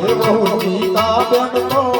શારદા બેન તો હે બહુ ગીતા બેન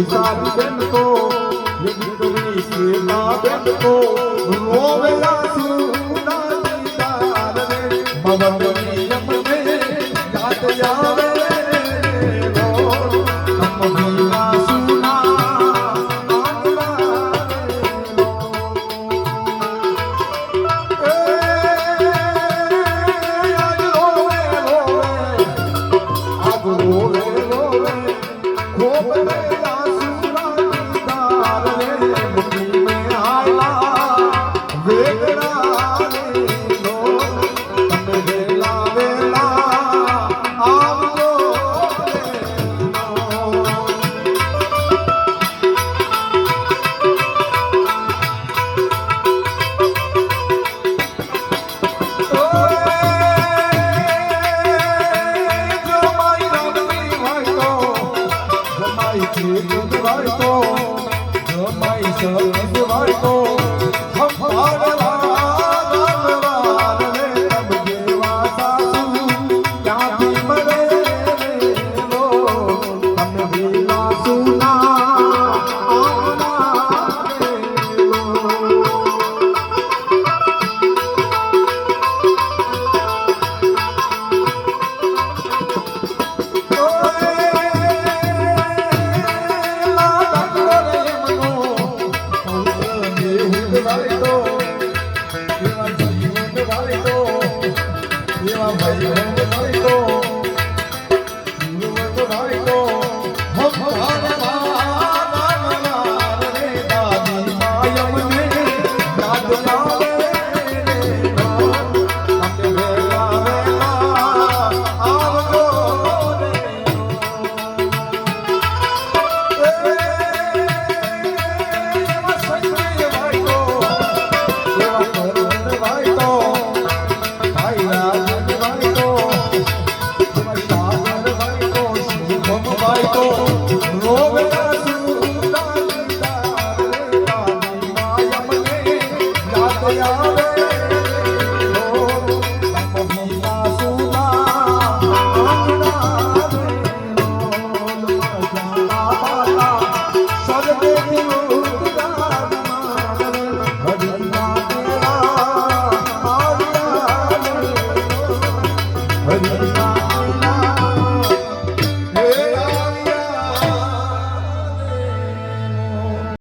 વૈશાલી બેન તો દીકરી શ્વેતા બેન તો રોવેલા સુના દીદાર રે મવની યમને યાદ આવે રો સુના Thank you. આવે